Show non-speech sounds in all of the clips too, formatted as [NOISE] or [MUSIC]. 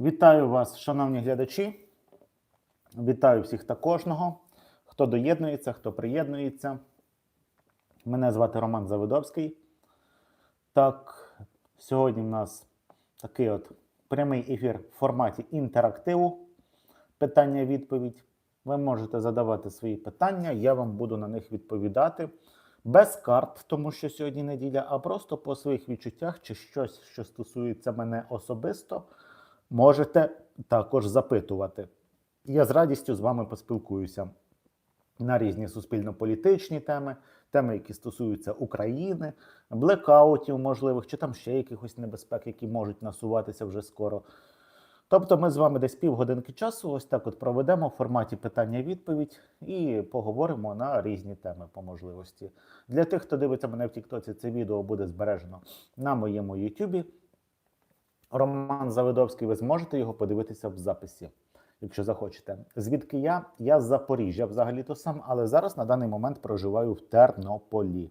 Вітаю вас, шановні глядачі. Вітаю всіх та кожного, хто доєднується, хто приєднується. Мене звати Роман Завидовський. Так, сьогодні в нас такий от прямий ефір в форматі інтерактиву. Питання-відповідь. Ви можете задавати свої питання, я вам буду на них відповідати без карт, тому що сьогодні неділя, а просто по своїх відчуттях чи щось, що стосується мене особисто, можете також запитувати. Я з радістю з вами поспілкуюся на різні суспільно-політичні теми, теми, які стосуються України, блекаутів можливих, чи там ще якихось небезпек, які можуть насуватися вже скоро. Тобто ми з вами десь півгодинки часу, ось так от проведемо в форматі питання-відповідь і поговоримо на різні теми по можливості. Для тих, хто дивиться мене в Тіктоці, це відео буде збережено на моєму Ютубі. Роман Завидовський, ви зможете його подивитися в записі, якщо захочете. Звідки я? Я з Запоріжжя, взагалі-то сам, але зараз на даний момент проживаю в Тернополі.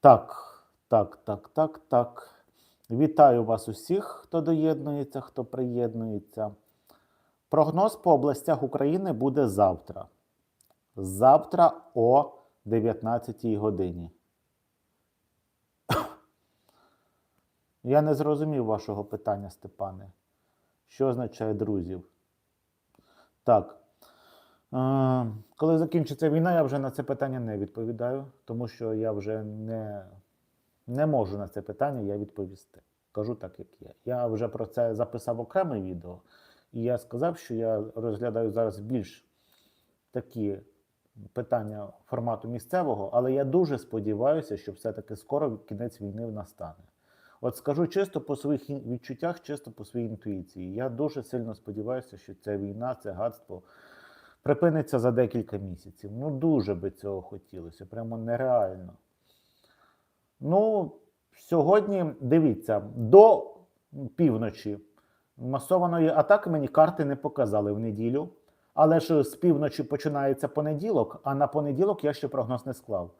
Так, так, так, так, так. Вітаю вас усіх, хто доєднується, хто приєднується. Прогноз по областях України буде завтра. Завтра о 19 годині. Я не зрозумів вашого питання, Степане. Що означає друзів? Так. Е, коли закінчиться війна, я вже на це питання не відповідаю, тому що я вже не, не можу на це питання я відповісти. Кажу так, як є. Я вже про це записав окреме відео, і я сказав, що я розглядаю зараз більш такі питання формату місцевого, але я дуже сподіваюся, що все-таки скоро кінець війни настане. От скажу чисто по своїх відчуттях, чисто по своїй інтуїції. Я дуже сильно сподіваюся, що ця війна, це гадство припиниться за декілька місяців. Ну, дуже би цього хотілося, прямо нереально. Ну, сьогодні дивіться, до півночі масованої атаки мені карти не показали в неділю. Але ж з півночі починається понеділок, а на понеділок я ще прогноз не склав.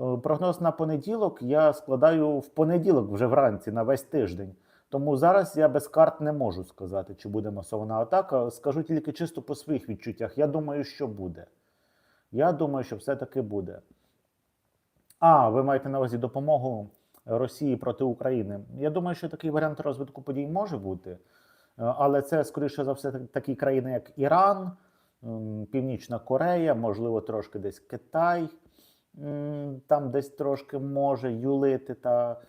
Е, Прогноз на понеділок я складаю в понеділок вже вранці на весь тиждень. Тому зараз я без карт не можу сказати, чи буде масована атака. Скажу тільки чисто по своїх відчуттях. Я думаю, що буде. Я думаю, що все-таки буде. А, ви маєте на увазі допомогу Росії проти України. Я думаю, що такий варіант розвитку подій може бути. Е, Але це, скоріше за все, такі країни, як Іран, Північна Корея, можливо, трошки десь Китай. Там десь трошки може юлити та,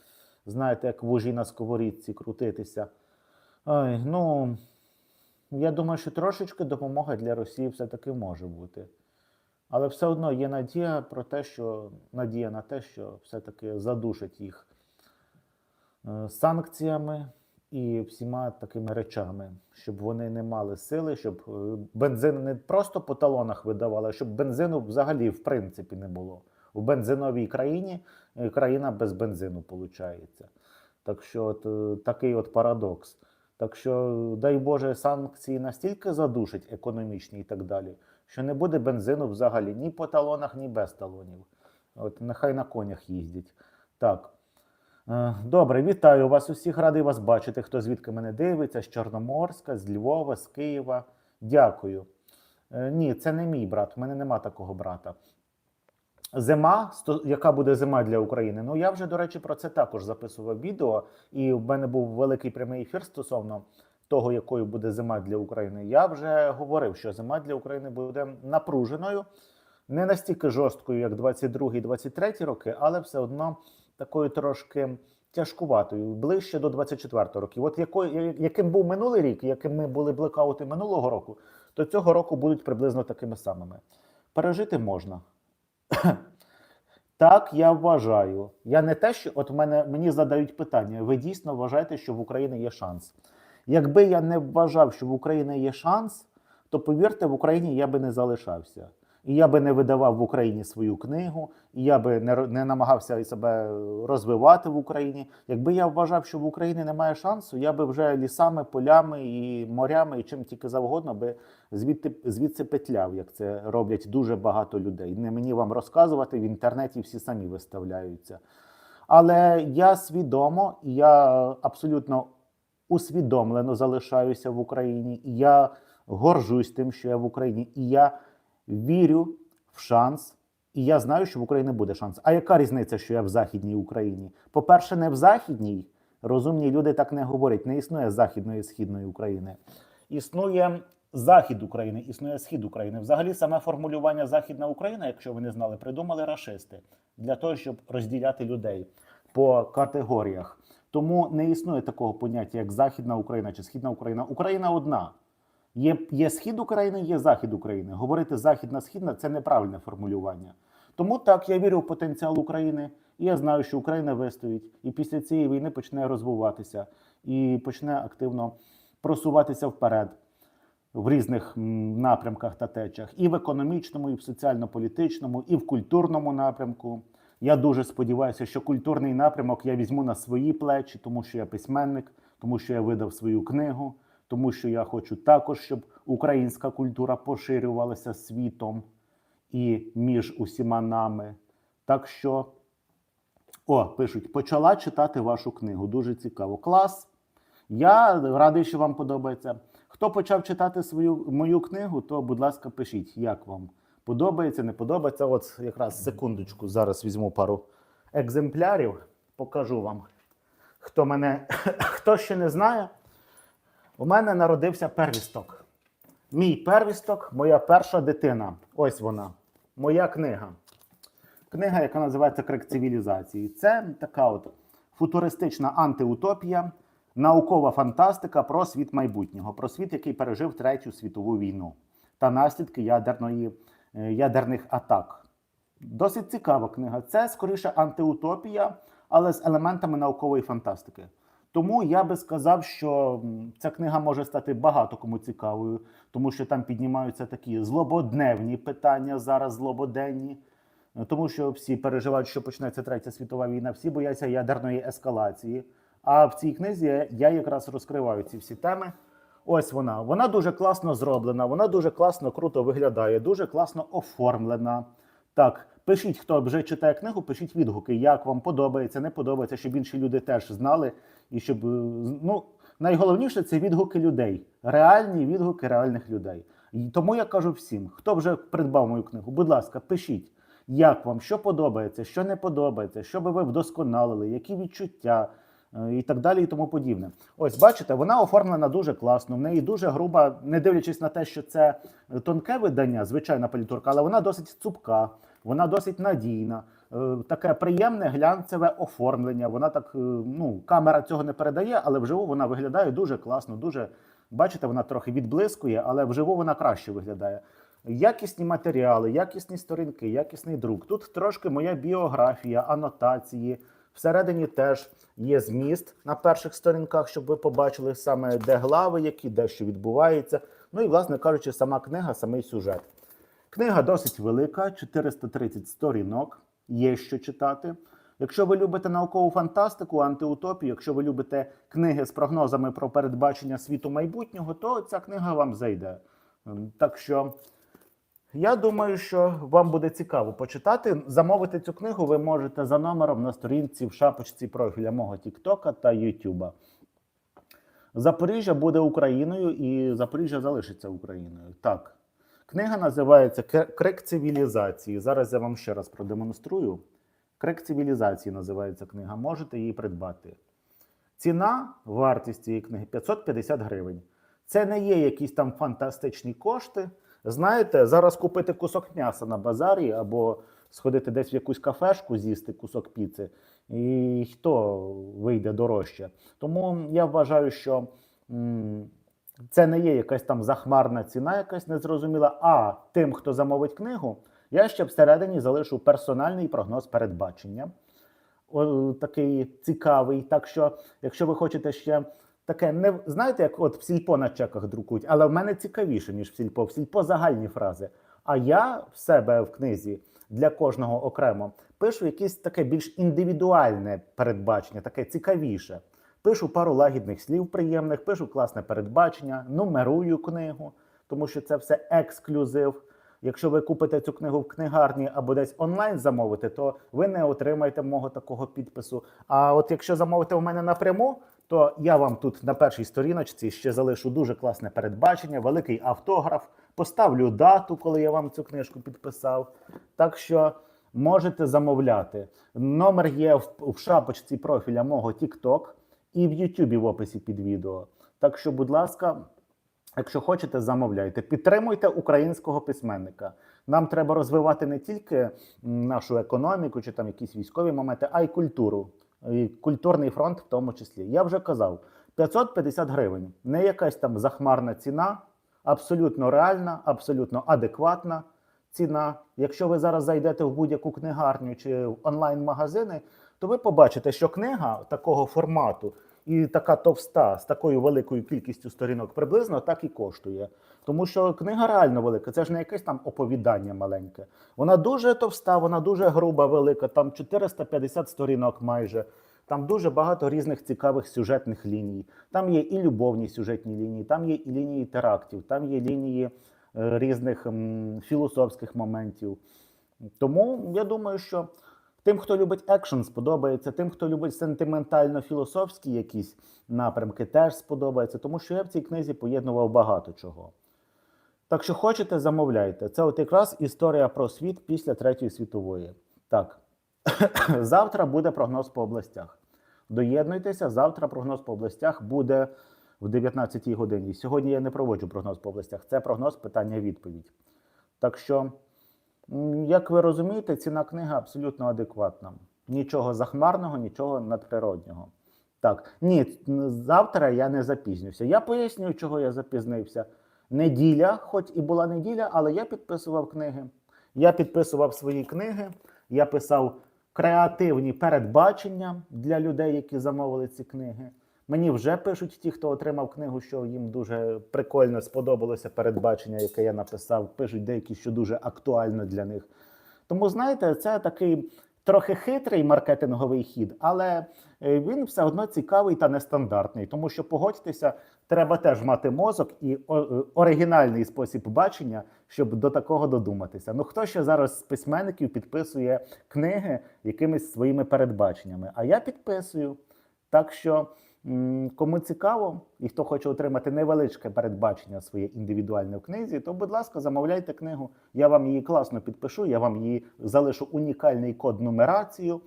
знаєте, як вужі на сковорідці крутитися. Ой, ну, я думаю, що трошечки допомога для Росії все-таки може бути. Але все одно є надія про те, що надія на те, що все-таки задушать їх е, санкціями і всіма такими речами, щоб вони не мали сили, щоб е, бензин не просто по талонах видавали, а щоб бензину взагалі в принципі не було. У бензиновій країні е, країна без бензину виходить. Так що от, е, такий от парадокс. Так що, дай Боже, санкції настільки задушать економічні і так далі, що не буде бензину взагалі ні по талонах, ні без талонів. От нехай на конях їздять. Так. Е, Добре, вітаю вас усіх. Радий вас бачити. Хто звідки мене дивиться, з Чорноморська, з Львова, з Києва. Дякую. Ні, це не мій брат. У мене нема такого брата. Зима, яка буде зима для України? Ну я вже, до речі, про це також записував відео, і в мене був великий прямий ефір стосовно того, якою буде зима для України. Я вже говорив, що зима для України буде напруженою, не настільки жорсткою, як 22-23 роки, але все одно такою трошки тяжкуватою, ближче до 24 років. От якою, яким був минулий рік, яким ми були блекаути минулого року, то цього року будуть приблизно такими самими. Пережити можна. Так, я вважаю. Я не те, що от мене мені задають питання. Ви дійсно вважаєте, що в Україні є шанс? Якби я не вважав, що в Україні є шанс, то повірте, в Україні я би не залишався. І я би не видавав в Україні свою книгу, і я би не, не намагався себе розвивати в Україні. Якби я вважав, що в Україні немає шансу, я би вже лісами, полями і морями, і чим тільки завгодно би звідти звідси петляв, як це роблять дуже багато людей. Не мені вам розказувати в інтернеті всі самі виставляються. Але я свідомо я абсолютно усвідомлено залишаюся в Україні. І я горжусь тим, що я в Україні, і я вірю в шанс. І я знаю, що в Україні буде шанс. А яка різниця, що я в Західній Україні? По-перше, не в Західній. Розумні люди так не говорять. Не існує Західної і Східної України. Існує Захід України, існує Схід України. Взагалі, саме формулювання Західна Україна, якщо ви не знали, придумали рашисти для того, щоб розділяти людей по категоріях. Тому не існує такого поняття, як Західна Україна чи Східна Україна. Україна одна. Є, є схід України, є захід України. Говорити західна східна це неправильне формулювання. Тому так я вірю в потенціал України, і я знаю, що Україна вистоїть, і після цієї війни почне розвиватися і почне активно просуватися вперед в різних напрямках та течах, і в економічному, і в соціально-політичному, і в культурному напрямку. Я дуже сподіваюся, що культурний напрямок я візьму на свої плечі, тому що я письменник, тому що я видав свою книгу, тому що я хочу також, щоб українська культура поширювалася світом і між усіма нами. Так що, о, пишуть, почала читати вашу книгу. Дуже цікаво. Клас. Я радий, що вам подобається. Хто почав читати свою мою книгу, то, будь ласка, пишіть, як вам подобається, не подобається. От якраз секундочку, зараз візьму пару екземплярів, покажу вам. Хто мене, [LAUGHS] хто ще не знає, у мене народився первісток. Мій первісток, моя перша дитина. Ось вона, моя книга. Книга, яка називається Крик цивілізації. Це така от футуристична антиутопія, наукова фантастика про світ майбутнього, про світ, який пережив Третю світову війну та наслідки ядерної, е, ядерних атак. Досить цікава книга. Це скоріше антиутопія, але з елементами наукової фантастики. Тому я би сказав, що ця книга може стати багато кому цікавою, тому що там піднімаються такі злободневні питання зараз злободенні. Тому що всі переживають, що почнеться третя світова війна, всі бояться ядерної ескалації. А в цій книзі я якраз розкриваю ці всі теми. Ось вона. Вона дуже класно зроблена, вона дуже класно, круто виглядає, дуже класно оформлена. Так, пишіть, хто вже читає книгу, пишіть відгуки, як вам подобається, не подобається, щоб інші люди теж знали. І щоб е, ну, найголовніше це відгуки людей, реальні відгуки реальних людей. І тому я кажу всім, хто вже придбав мою книгу, будь ласка, пишіть, як вам, що подобається, що не подобається, що би ви вдосконалили, які відчуття е, і так далі, і тому подібне. Ось бачите, вона оформлена дуже класно. В неї дуже груба, не дивлячись на те, що це тонке видання, звичайна палітурка, але вона досить цупка, вона досить надійна. Е, Таке приємне глянцеве оформлення. Вона так, е, ну, камера цього не передає, але вживу вона виглядає дуже класно, дуже бачите, вона трохи відблискує, але вживу вона краще виглядає. Якісні матеріали, якісні сторінки, якісний друк. Тут трошки моя біографія, анотації. Всередині теж є зміст на перших сторінках, щоб ви побачили саме де глави, які, де що відбувається. Ну і, власне кажучи, сама книга, самий сюжет. Книга досить велика, 430 сторінок, є що читати. Якщо ви любите наукову фантастику, антиутопію, якщо ви любите книги з прогнозами про передбачення світу майбутнього, то ця книга вам зайде. Ем, Так що я думаю, що вам буде цікаво почитати. Замовити цю книгу ви можете за номером на сторінці в шапочці профіля мого Тіктока та Ютуба. Запоріжжя буде Україною і Запоріжжя залишиться Україною. Так. Книга називається Крик цивілізації. Зараз я вам ще раз продемонструю. Крик цивілізації називається книга. Можете її придбати. Ціна, вартість цієї книги 550 гривень. Це не є якісь там фантастичні кошти. Знаєте, зараз купити кусок м'яса на базарі або сходити десь в якусь кафешку, з'їсти кусок піци, і хто вийде дорожче. Тому я вважаю, що це не є якась там захмарна ціна, якась незрозуміла. А тим, хто замовить книгу, я ще всередині залишу персональний прогноз передбачення. О, такий цікавий. Так що, якщо ви хочете ще таке, не знаєте, як от в сільпо на чеках друкують, але в мене цікавіше, ніж в сільпо. В сільпо загальні фрази. А я в себе в книзі для кожного окремо пишу якесь таке більш індивідуальне передбачення, таке цікавіше. Пишу пару лагідних слів приємних, пишу класне передбачення, нумерую книгу, тому що це все ексклюзив. Якщо ви купите цю книгу в книгарні або десь онлайн замовите, то ви не отримаєте мого такого підпису. А от якщо замовите у мене напряму, то я вам тут на першій сторіночці ще залишу дуже класне передбачення, великий автограф, поставлю дату, коли я вам цю книжку підписав. Так що можете замовляти. Номер є в, шапочці профіля мого TikTok і в YouTube в описі під відео. Так що, будь ласка, якщо хочете, замовляйте. Підтримуйте українського письменника. Нам треба розвивати не тільки нашу економіку чи там якісь військові моменти, а й культуру. І культурний фронт в тому числі. Я вже казав, 550 гривень. Не якась там захмарна ціна, абсолютно реальна, абсолютно адекватна ціна. Якщо ви зараз зайдете в будь-яку книгарню чи онлайн-магазини, то ви побачите, що книга такого формату і така товста з такою великою кількістю сторінок приблизно так і коштує. Тому що книга реально велика, це ж не якесь там оповідання маленьке. Вона дуже товста, вона дуже груба, велика, там 450 сторінок майже. Там дуже багато різних цікавих сюжетних ліній. Там є і любовні сюжетні лінії, там є і лінії терактів, там є лінії е, різних філософських моментів. Тому я думаю, що тим, хто любить екшен, сподобається, тим, хто любить сентиментально-філософські якісь напрямки, теж сподобається, тому що я в цій книзі поєднував багато чого. Так що хочете, замовляйте. Це от якраз історія про світ після Третьої світової. Так, [COUGHS] завтра буде прогноз по областях. Доєднуйтеся, завтра прогноз по областях буде в 19 годині. Сьогодні я не проводжу прогноз по областях. Це прогноз питання-відповідь. Так що, як ви розумієте, ціна книги абсолютно адекватна. Нічого захмарного, нічого надприроднього. Так, ні, завтра я не запізнюся. Я поясню, чого я запізнився. Неділя, хоч і була неділя, але я підписував книги. Я підписував свої книги, я писав креативні передбачення для людей, які замовили ці книги. Мені вже пишуть ті, хто отримав книгу, що їм дуже прикольно сподобалося передбачення, яке я написав. Пишуть деякі, що дуже актуально для них. Тому, знаєте, це такий трохи хитрий маркетинговий хід, але е, він все одно цікавий та нестандартний. Тому що погодьтеся, треба теж мати мозок і е, оригінальний спосіб бачення, щоб до такого додуматися. Ну хто ще зараз з письменників підписує книги якимись своїми передбаченнями? А я підписую. Так що, кому цікаво, і хто хоче отримати невеличке передбачення своє індивідуальне в книзі, то, будь ласка, замовляйте книгу. Я вам її класно підпишу, я вам її залишу унікальний код нумерацію,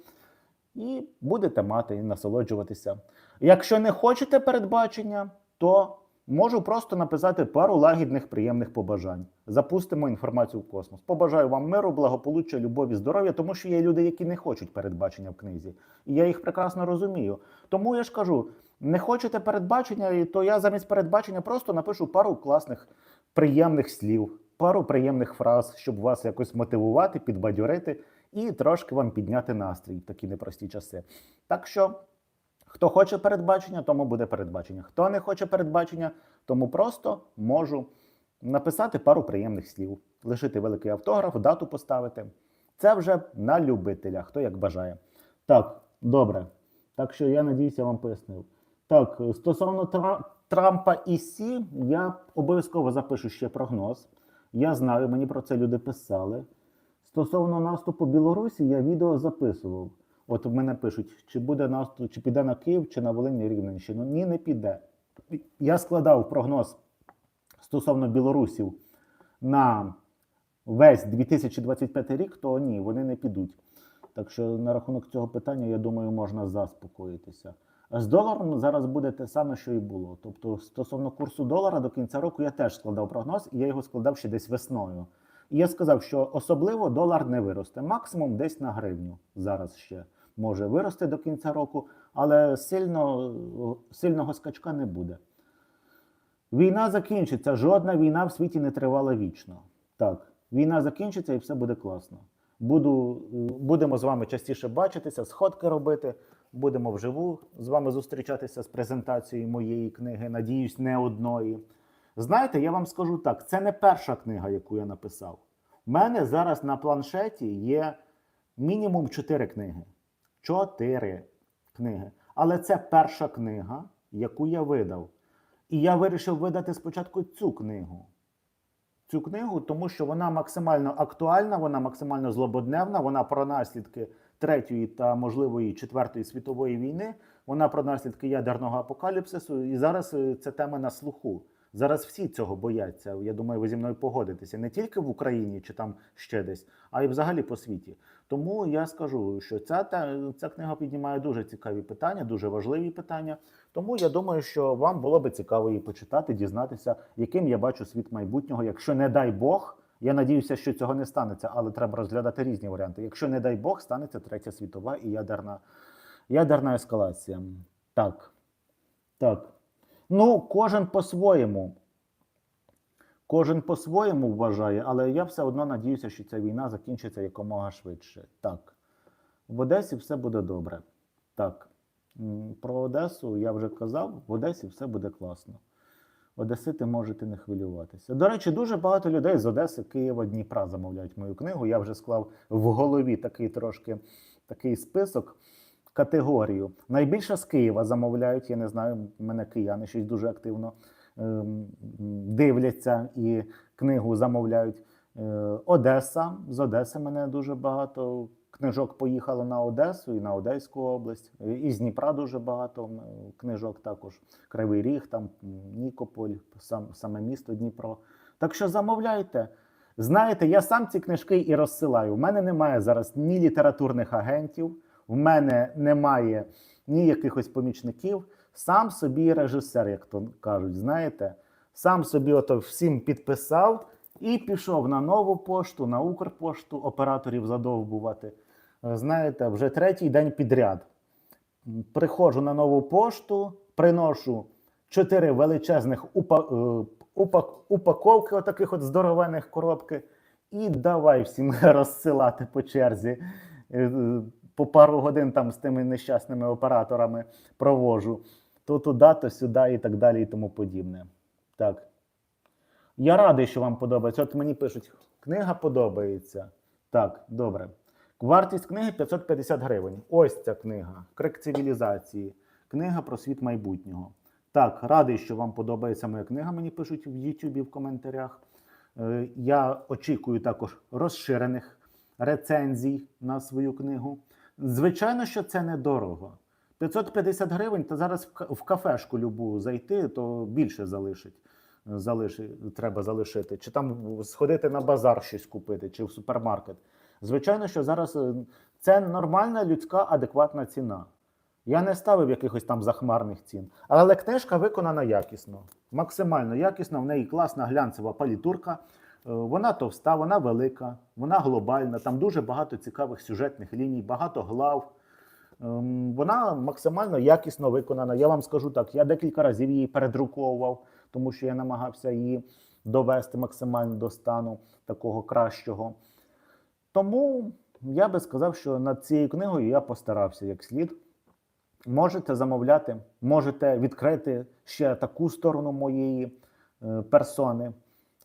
і будете мати і насолоджуватися. Якщо не хочете передбачення, то можу просто написати пару лагідних, приємних побажань. Запустимо інформацію в космос. Побажаю вам миру, благополуччя, любові, здоров'я, тому що є люди, які не хочуть передбачення в книзі. І я їх прекрасно розумію. Тому я ж кажу: не хочете передбачення, то я замість передбачення просто напишу пару класних, приємних слів, пару приємних фраз, щоб вас якось мотивувати, підбадьорити і трошки вам підняти настрій в такі непрості часи. Так що. Хто хоче передбачення, тому буде передбачення. Хто не хоче передбачення, тому просто можу написати пару приємних слів, лишити великий автограф, дату поставити. Це вже на любителя, хто як бажає. Так, добре. Так що я надіюся, вам пояснив. Так, стосовно Тра- Трампа і Сі, я обов'язково запишу ще прогноз. Я знаю, мені про це люди писали. Стосовно наступу Білорусі, я відео записував. От мене пишуть, чи буде наступ, чи піде на Київ, чи на Волині Рівненщину. Ні, не піде. Я складав прогноз стосовно білорусів на весь 2025 рік, то ні, вони не підуть. Так що на рахунок цього питання, я думаю, можна заспокоїтися. З доларом зараз буде те саме, що і було. Тобто, стосовно курсу долара до кінця року я теж складав прогноз, і я його складав ще десь весною. І я сказав, що особливо долар не виросте, максимум десь на гривню зараз ще може вирости до кінця року, але сильно, сильного скачка не буде. Війна закінчиться. Жодна війна в світі не тривала вічно. Так, війна закінчиться і все буде класно. Буду, будемо з вами частіше бачитися, сходки робити. Будемо вживу з вами зустрічатися з презентацією моєї книги. Надіюсь, не одної. Знаєте, я вам скажу так: це не перша книга, яку я написав. У мене зараз на планшеті є мінімум чотири книги. Чотири книги. Але це перша книга, яку я видав. І я вирішив видати спочатку цю книгу. Цю книгу, тому що вона максимально актуальна, вона максимально злободневна, вона про наслідки Третьої та, можливо, і Четвертої світової війни. Вона про наслідки ядерного апокаліпсису, і зараз е, ця тема на слуху. Зараз всі цього бояться. Я думаю, ви зі мною погодитеся не тільки в Україні чи там ще десь, а й взагалі по світі. Тому я скажу, що ця, та- ця книга піднімає дуже цікаві питання, дуже важливі питання. Тому я думаю, що вам було би цікаво її почитати, дізнатися, яким я бачу світ майбутнього. Якщо не дай Бог, я надіюся, що цього не станеться, але треба розглядати різні варіанти. Якщо не дай Бог, станеться третя світова і ядерна, ядерна ескалація. Так. Так. Ну, кожен по-своєму. Кожен по-своєму вважає, але я все одно надіюся, що ця війна закінчиться якомога швидше. Так. В Одесі все буде добре. Так. Про Одесу я вже казав, в Одесі все буде класно. Одесити можете не хвилюватися. До речі, дуже багато людей з Одеси, Києва, Дніпра замовляють мою книгу. Я вже склав в голові такий трошки такий список, категорію. Найбільше з Києва замовляють. Я не знаю, мене кияни щось дуже активно ем, дивляться і книгу замовляють. Е, Одеса. З Одеси мене дуже багато книжок поїхало на Одесу і на Одеську область. І- І з Дніпра дуже багато книжок також. Кривий Ріг, там Нікополь, сам, саме місто Дніпро. Так що замовляйте. Знаєте, я сам ці книжки і розсилаю. У мене немає зараз ні літературних агентів, у мене немає ні якихось помічників. Сам собі режисер, як то кажуть, знаєте, сам собі ото всім підписав і пішов на нову пошту, на Укрпошту операторів задовбувати. Е, Знаєте, вже третій день підряд. Приходжу на нову пошту, приношу чотири величезних е, упак, упаковки, отаких от здоровенних коробки, і давай всім [LAUGHS] розсилати по черзі. По пару годин там з тими нещасними операторами провожу. То туди, то сюди і так далі, і тому подібне. Так. Я радий, що вам подобається. От мені пишуть, книга подобається. Так, добре. Вартість книги 550 гривень. Ось ця книга. Крик цивілізації. Книга про світ майбутнього. Так, радий, що вам подобається моя книга. Мені пишуть в Ютубі в коментарях. Е, Я очікую також розширених рецензій на свою книгу. Звичайно, що це недорого. 550 гривень, то зараз в кафешку любу зайти, то більше залишить. Залиши, треба залишити, чи там сходити на базар щось купити, чи в супермаркет. Звичайно, що зараз е, це нормальна людська адекватна ціна. Я не ставив якихось там захмарних цін. Але книжка виконана якісно, максимально якісно. В неї класна глянцева палітурка. Е, Вона товста, вона велика, вона глобальна. Там дуже багато цікавих сюжетних ліній, багато глав. Ем, Вона максимально якісно виконана. Я вам скажу так: я декілька разів її передруковував, тому що я намагався її довести максимально до стану такого кращого. Тому я би сказав, що над цією книгою я постарався як слід. Можете замовляти, можете відкрити ще таку сторону моєї е, персони.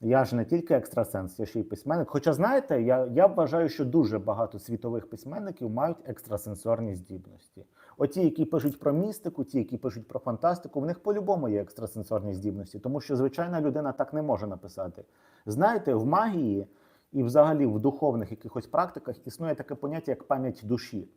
Я ж не тільки екстрасенс, я ще й письменник. Хоча, знаєте, я, я вважаю, що дуже багато світових письменників мають екстрасенсорні здібності. Оті, які пишуть про містику, ті, які пишуть про фантастику, в них по-любому є екстрасенсорні здібності, тому що звичайна людина так не може написати. Знаєте, в магії і взагалі в духовних якихось практиках існує таке поняття, як пам'ять душі.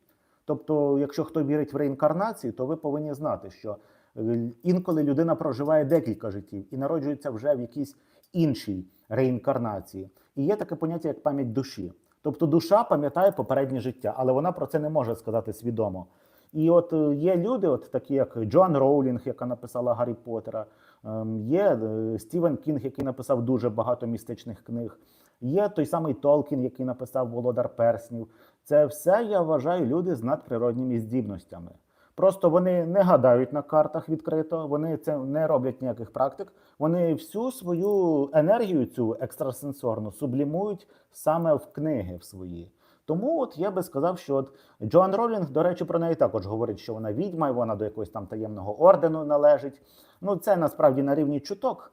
Тобто, якщо хто вірить в реінкарнацію, то ви повинні знати, що е, інколи людина проживає декілька життів і народжується вже в якійсь іншій реінкарнації. І є таке поняття, як пам'ять душі. Тобто душа пам'ятає попереднє життя, але вона про це не може сказати свідомо. І от е, є люди, от такі як Джоан Роулінг, яка написала Гаррі Поттера, ем, є е, Стівен Кінг, який написав дуже багато містичних книг. Є той самий Толкін, який написав Володар Перснів. Це все я вважаю люди з надприродніми здібностями. Просто вони не гадають на картах відкрито, вони це не роблять ніяких практик. Вони всю свою енергію, цю екстрасенсорну, сублімують саме в книги в свої. Тому от я би сказав, що от Джоан Ролінг, до речі, про неї також говорить, що вона відьма, і вона до якогось там таємного ордену належить. Ну, це насправді на рівні чуток.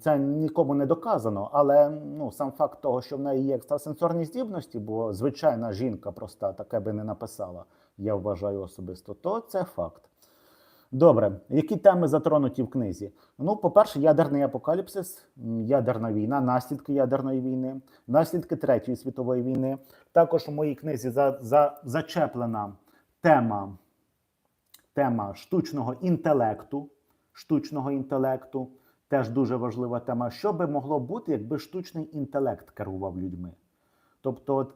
Це нікому не доказано, але ну, сам факт того, що в неї є екстрасенсорні здібності, бо звичайна жінка проста таке би не написала, я вважаю особисто, то це факт. Добре, які теми затронуті в книзі? Ну, по-перше, ядерний апокаліпсис, ядерна війна, наслідки ядерної війни, наслідки Третьої світової війни. Також у моїй книзі за, за, зачеплена тема тема штучного інтелекту. Штучного інтелекту теж дуже важлива тема. Що би могло бути, якби штучний інтелект керував людьми? Тобто, от,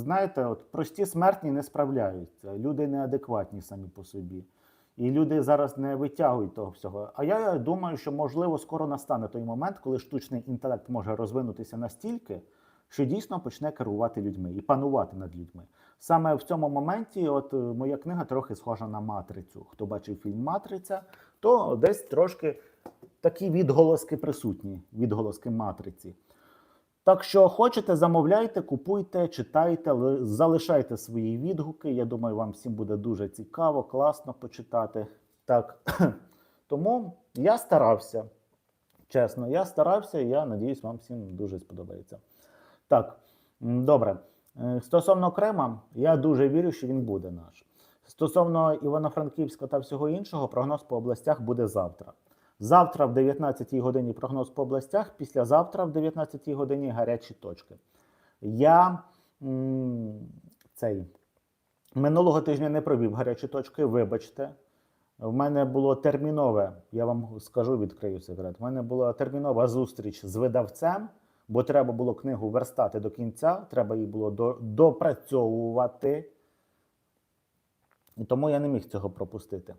знаєте, от прості смертні не справляються, люди неадекватні самі по собі. І люди зараз не витягують того всього. А я думаю, що можливо скоро настане той момент, коли штучний інтелект може розвинутися настільки, що дійсно почне керувати людьми і панувати над людьми. Саме в цьому моменті, от е, моя книга трохи схожа на матрицю. Хто бачив фільм Матриця, то десь трошки такі відголоски присутні, відголоски матриці. Так що хочете, замовляйте, купуйте, читайте, залишайте свої відгуки. Я думаю, вам всім буде дуже цікаво, класно почитати. Так. [CLEARS THROAT] Тому я старався. Чесно, я старався, і я надіюсь, вам всім дуже сподобається. Так, добре. Е, Стосовно Крима, я дуже вірю, що він буде наш. Стосовно Івано-Франківська та всього іншого, прогноз по областях буде завтра. Завтра в 19 годині прогноз по областях, післязавтра в 19 годині гарячі точки. Я цей минулого тижня не провів гарячі точки, вибачте. В мене було термінове, я вам скажу, відкрию секрет. В мене була термінова зустріч з видавцем, бо треба було книгу верстати до кінця, треба її було до, допрацьовувати. І тому я не міг цього пропустити.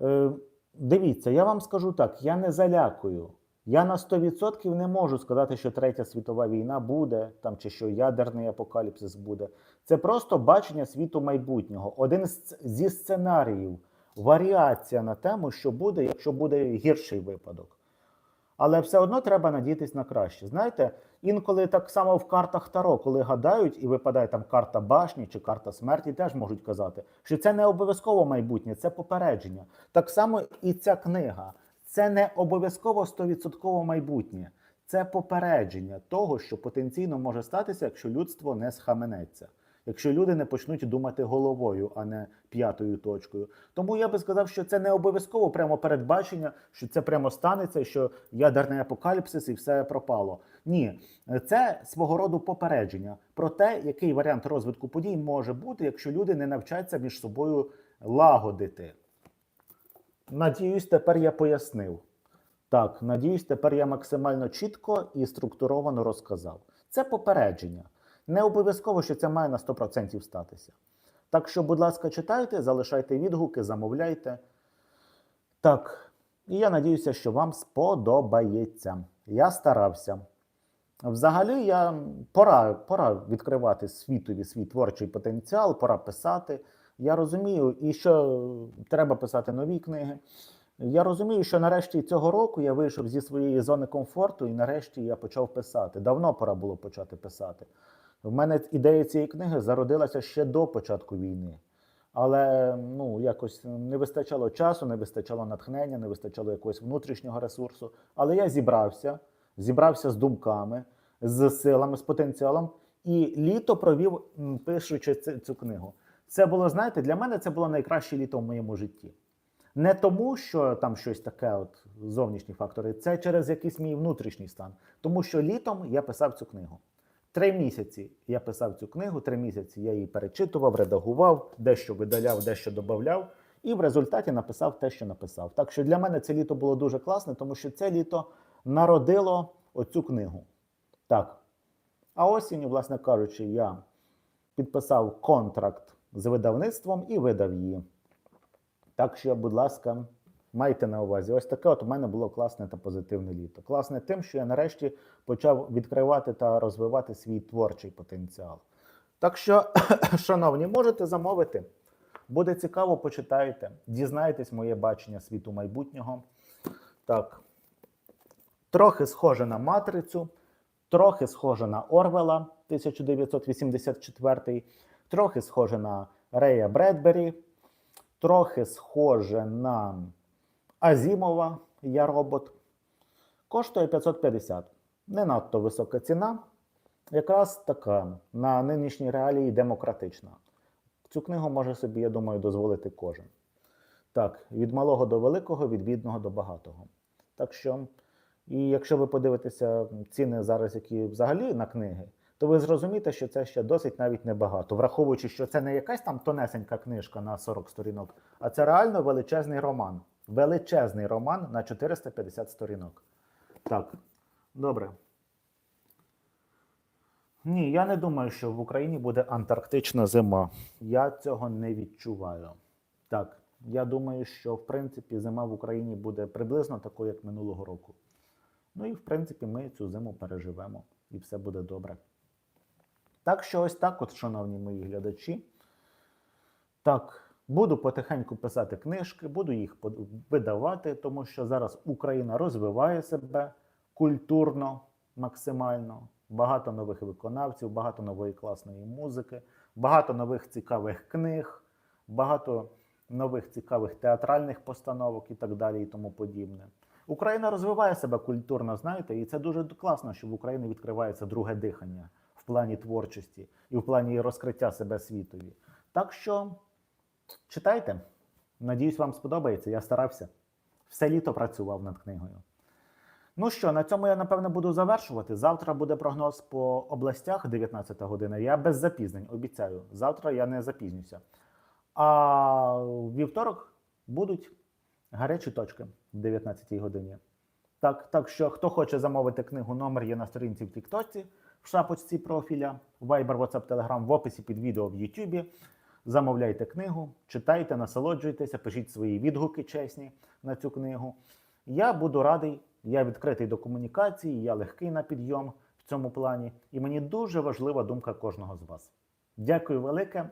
Е, дивіться, я вам скажу так: я не залякую. Я на 100% не можу сказати, що третя світова війна буде, там, чи що ядерний апокаліпсис буде. Це просто бачення світу майбутнього. Один з, зі сценаріїв, варіація на тему, що буде, якщо буде гірший випадок. Але все одно треба надіятись на краще. Знаєте, інколи так само в картах Таро, коли гадають і випадає там карта башні чи карта смерті, теж можуть казати, що це не обов'язково майбутнє, це попередження. Так само і ця книга. Це не обов'язково 100% майбутнє. Це попередження того, що потенційно може статися, якщо людство не схаменеться. Якщо люди не почнуть думати головою, а не п'ятою точкою. Тому я би сказав, що це не обов'язково прямо передбачення, що це прямо станеться, що ядерний апокаліпсис і все пропало. Ні, це свого роду попередження про те, який варіант розвитку подій може бути, якщо люди не навчаться між собою лагодити. Надіюсь, тепер я пояснив. Так, надіюсь, тепер я максимально чітко і структуровано розказав. Це попередження. Не обов'язково, що це має на 100% статися. Так що, будь ласка, читайте, залишайте відгуки, замовляйте. Так, і я надіюся, що вам сподобається. Я старався. Взагалі, я пора, пора відкривати світові свій творчий потенціал, пора писати. Я розумію, і що треба писати нові книги. Я розумію, що нарешті цього року я вийшов зі своєї зони комфорту, і нарешті я почав писати. Давно пора було почати писати. В мене ідея цієї книги зародилася ще до початку війни. Але ну, якось не вистачало часу, не вистачало натхнення, не вистачало якогось внутрішнього ресурсу. Але я зібрався, зібрався з думками, з силами, з потенціалом, і літо провів, пишучи цю, книгу. Це було, знаєте, для мене це було найкраще літо в моєму житті. Не тому, що там щось таке, от зовнішні фактори, це через якийсь мій внутрішній стан. Тому що літом я писав цю книгу. Три місяці я писав цю книгу, три місяці я її перечитував, редагував, дещо видаляв, дещо додавав, і в результаті написав те, що написав. Так що для мене це літо було дуже класне, тому що це літо народило оцю книгу. Так. А осінню, власне кажучи, я підписав контракт з видавництвом і видав її. Так що, будь ласка, майте на увазі. Ось таке от у мене було класне та позитивне літо. Класне тим, що я нарешті почав відкривати та розвивати свій творчий потенціал. Так що, [COUGHS] шановні, можете замовити. Буде цікаво, почитайте, дізнайтесь моє бачення світу майбутнього. Так, трохи схоже на матрицю, трохи схоже на Орвела 1984, трохи схоже на Рея Бредбері, трохи схоже на Азімова Я робот. Коштує 550. Не надто висока ціна. Якраз така на нинішній реалії демократична. Цю книгу може собі, я думаю, дозволити кожен. Так, від малого до великого, від бідного до багатого. Так що, і якщо ви подивитеся ціни зараз, які взагалі на книги, то ви зрозумієте, що це ще досить навіть небагато, враховуючи, що це не якась там тонесенька книжка на 40 сторінок, а це реально величезний роман. Величезний роман на 450 сторінок. Так, добре. Ні, я не думаю, що в Україні буде антарктична зима. Я цього не відчуваю. Так, я думаю, що в принципі зима в Україні буде приблизно такою, як минулого року. Ну і в принципі ми цю зиму переживемо і все буде добре. Так що ось так, от, шановні мої глядачі. Так, буду потихеньку писати книжки, буду їх видавати, тому що зараз Україна розвиває себе культурно, максимально. Багато нових виконавців, багато нової класної музики, багато нових цікавих книг, багато нових цікавих театральних постановок і так далі, і тому подібне. Україна розвиває себе культурно, знаєте, і це дуже класно, що в Україні відкривається друге дихання в плані творчості і в плані розкриття себе світові. Так що читайте. Надіюсь, вам сподобається. Я старався. Все літо працював над книгою. Ну що, на цьому я напевно буду завершувати. Завтра буде прогноз по областях 19 година. Я без запізнень обіцяю. Завтра я не запізнюся. А вівторок будуть гарячі точки в 19 годині. Так, так що, хто хоче замовити книгу, номер є на сторінці в Тіктоці, в шапочці профіля, Viber, WhatsApp, Telegram, в описі під відео в Ютубі. Замовляйте книгу, читайте, насолоджуйтеся, пишіть свої відгуки чесні на цю книгу. Я буду радий, я відкритий до комунікації, я легкий на підйом в цьому плані, і мені дуже важлива думка кожного з вас. Дякую велике.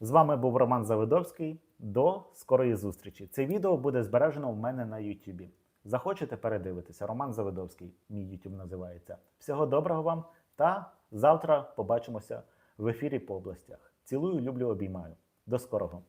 З вами був Роман Завидовський. До скорої зустрічі. Це відео буде збережено в мене на Ютубі. Захочете передивитися? Роман Завидовський, мій Ютуб називається. Всього доброго вам та завтра побачимося в ефірі по областях. Цілую, люблю, обіймаю. До скорого.